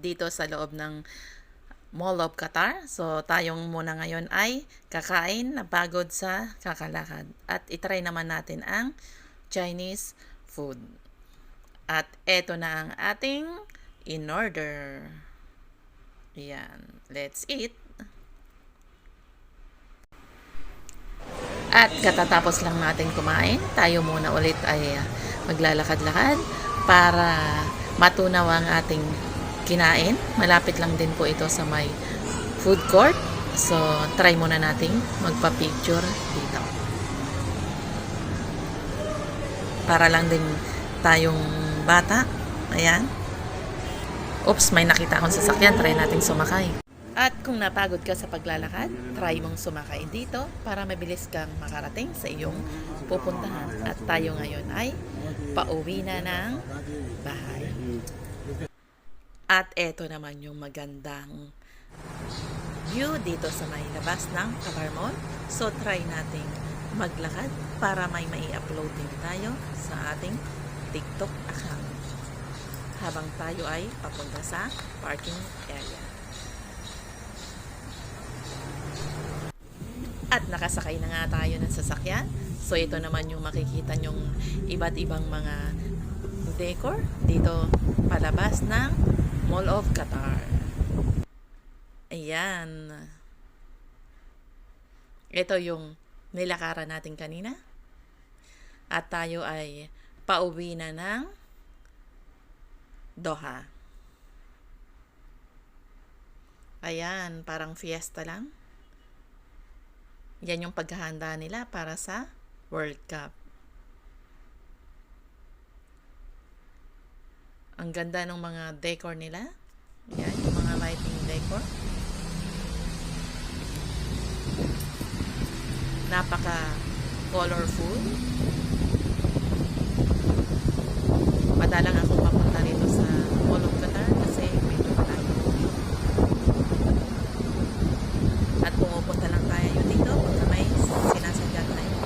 dito sa loob ng Mall of Qatar. So, tayong muna ngayon ay kakain na pagod sa kakalakad. At itry naman natin ang Chinese food. At eto na ang ating in order. Yan. Let's eat. At katatapos lang natin kumain, tayo muna ulit ay maglalakad-lakad para matunaw ang ating kinain. Malapit lang din po ito sa may food court. So, try muna nating magpa-picture dito. Para lang din tayong bata. Ayan. Oops, may nakita akong sasakyan. Try nating sumakay. At kung napagod ka sa paglalakad, try mong sumakay dito para mabilis kang makarating sa iyong pupuntahan. At tayo ngayon ay pauwi na ng bahay. At eto naman yung magandang view dito sa may labas ng Mall. So try nating maglakad para may mai-upload din tayo sa ating TikTok account. Habang tayo ay papunta sa parking area. At nakasakay na nga tayo ng sasakyan. So ito naman yung makikita nyong iba't ibang mga decor dito palabas ng Mall of Qatar. Ayan. Ito yung nilakaran natin kanina. At tayo ay pauwi na ng Doha. Ayan, parang fiesta lang. Yan yung paghahanda nila para sa World Cup. Ang ganda ng mga decor nila. Yan, yung mga lighting decor. Napaka colorful. Madalang ako papunta rito sa Mall of Qatar kasi medyo malayo. At pumupunta lang tayo dito pagka may sinasadya tayo.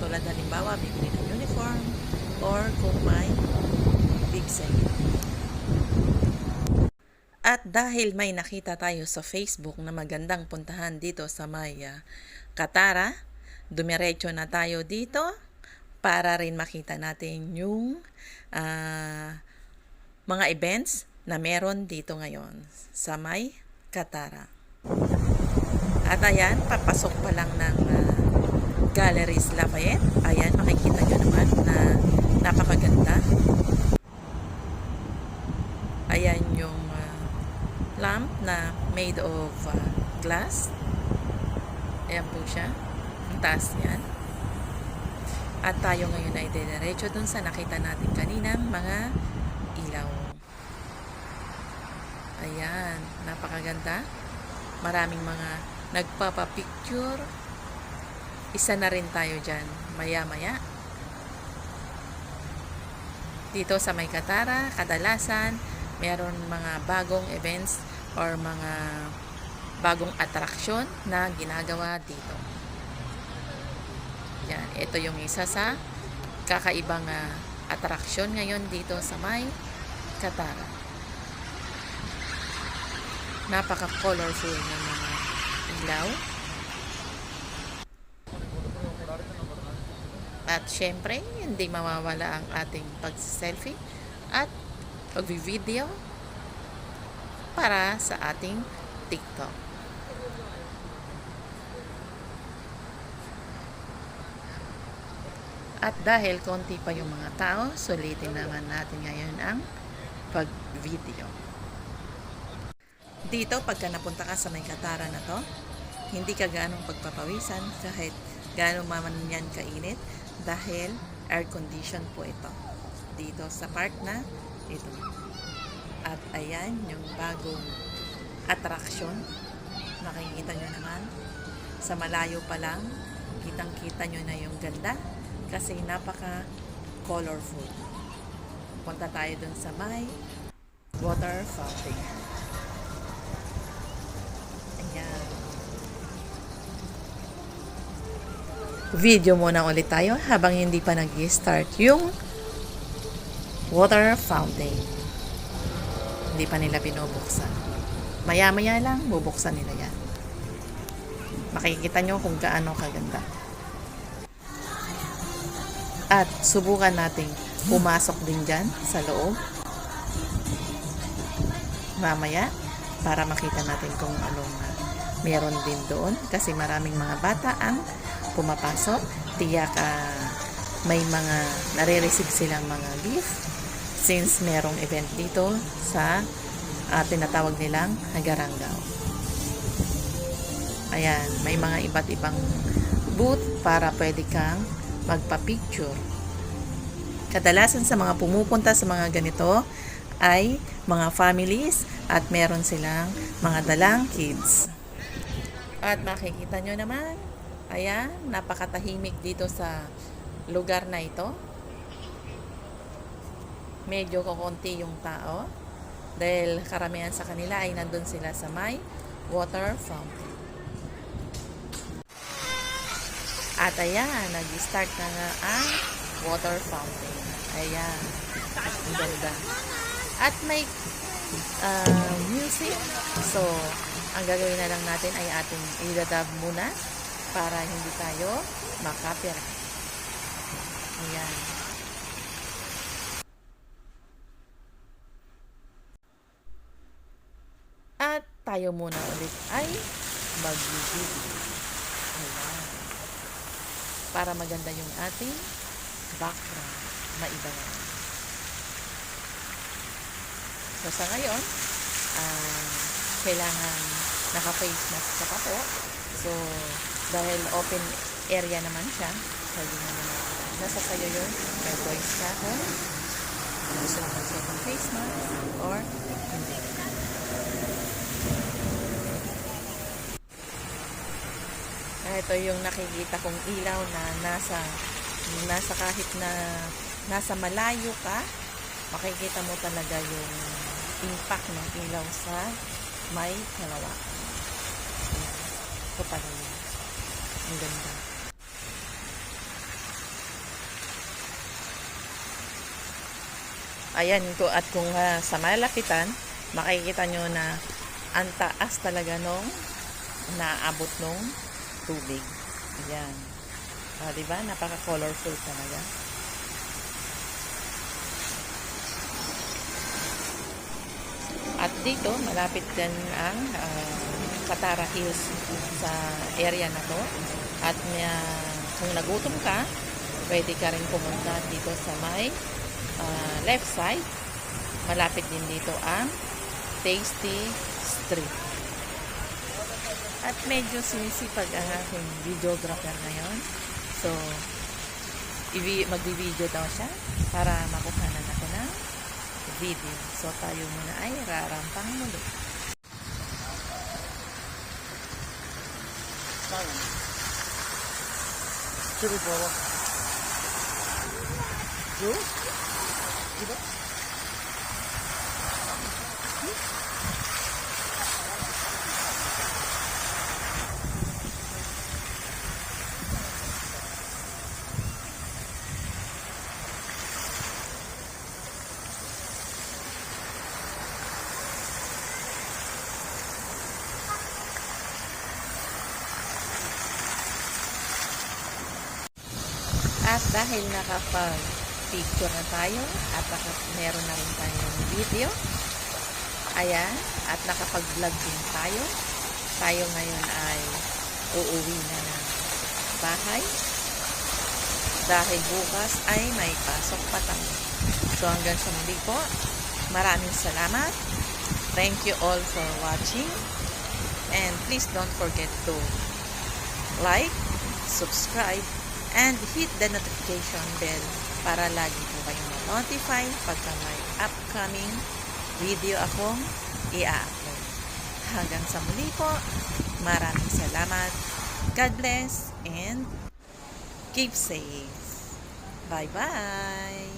Tulad halimbawa, bibili ng uniform or kung may big sale. At dahil may nakita tayo sa Facebook na magandang puntahan dito sa Maya Katara, dumiretso na tayo dito para rin makita natin yung ah, mga events na meron dito ngayon sa May Katara. At ayan, papasok pa lang ng ah, Galleries Lafayette. Ayan, makikita nyo naman na napakaganda. Ayan yung ah, lamp na made of ah, glass. Ayan po siya. Ang taas niyan. At tayo ngayon ay diretso dun sa nakita natin kaninang mga ilaw. Ayan, napakaganda. Maraming mga nagpapapicture. Isa na rin tayo dyan, maya-maya. Dito sa May Katara, kadalasan, meron mga bagong events or mga bagong atraksyon na ginagawa dito. Yan, ito yung isa sa kakaibang ah, atraksyon ngayon dito sa May Katara. Napaka-colorful ng mga ilaw. At syempre, hindi mawawala ang ating pag-selfie at pag-video para sa ating TikTok. At dahil konti pa yung mga tao, sulitin naman natin ngayon ang pag-video. Dito, pagka napunta ka sa may katara na to, hindi ka ganong pagpapawisan kahit gaano man yan kainit dahil air condition po ito. Dito sa park na ito. At ayan yung bagong attraction. Makikita nyo naman. Sa malayo pa lang, kitang-kita nyo na yung ganda kasi napaka colorful. Punta tayo dun sa may water fountain. Ayan. Video muna ulit tayo habang hindi pa nag start yung water fountain. Hindi pa nila binubuksan. Maya-maya lang, bubuksan nila yan. Makikita nyo kung gaano kaganda. At subukan nating pumasok din dyan sa loob. Mamaya, para makita natin kung anong uh, meron din doon. Kasi maraming mga bata ang pumapasok. Tiyak ah, may mga nare-receive silang mga gift since merong event dito sa ah, tinatawag nilang Hagarangaw. Ayan, may mga iba't ibang booth para pwede kang magpa-picture. Kadalasan sa mga pumupunta sa mga ganito ay mga families at meron silang mga dalang kids. At makikita nyo naman, ayan, napakatahimik dito sa lugar na ito. Medyo kukunti yung tao dahil karamihan sa kanila ay nandun sila sa may water fountain. At ayan, nag-start na nga ang water fountain. Ayan, ang ganda. At may uh, music. So, ang gagawin na lang natin ay ating idadab muna para hindi tayo makapira. Ayan. At tayo muna ulit ay mag-video. Ayan. Para maganda yung ating background. Maiba na. So, sa ngayon, ah, kailangan naka-face mask ka pa po. So, dahil open area naman siya, pwede mo naman nasa sayo yun. May choice ka kung gusto mo mag ng face mask or hindi. Ah, Ito yung nakikita kong ilaw na nasa nasa kahit na nasa malayo ka, makikita mo talaga yung impact ng ilaw sa may kalawakan. Ito pala yun. Ang ganda. Ayan, ko at kung ah, sa malapitan, makikita nyo na ang taas talaga nung naabot nung tubig. Ayan. Ah, di ba? Napaka-colorful talaga. At dito, malapit din ang ah, Katara Hills sa area na to. At uh, kung nagutom ka, pwede ka rin pumunta dito sa may ah, left side. Malapit din dito ang Tasty Street. At medyo sinisipag ang aking videographer ngayon. So, magbi-video daw siya para makuhanan ako ng video. So, tayo muna ay rarampang muli. Polo. You? Iba? At dahil nakapag-picture na tayo at meron na rin tayong video, ayan, at nakapag-vlog din tayo, tayo ngayon ay uuwi na ng bahay dahil bukas ay may pasok pa tayo. So hanggang sa muli po, maraming salamat. Thank you all for watching. And please don't forget to like, subscribe, and hit the notification bell para lagi po kayong ma-notify pagka may upcoming video akong i-upload. Hanggang sa muli po, maraming salamat. God bless and keep safe. Bye-bye!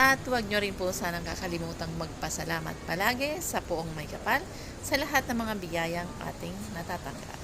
At huwag nyo rin po sanang kakalimutang magpasalamat palagi sa poong may kapal sa lahat ng mga biyayang ating natatanggap.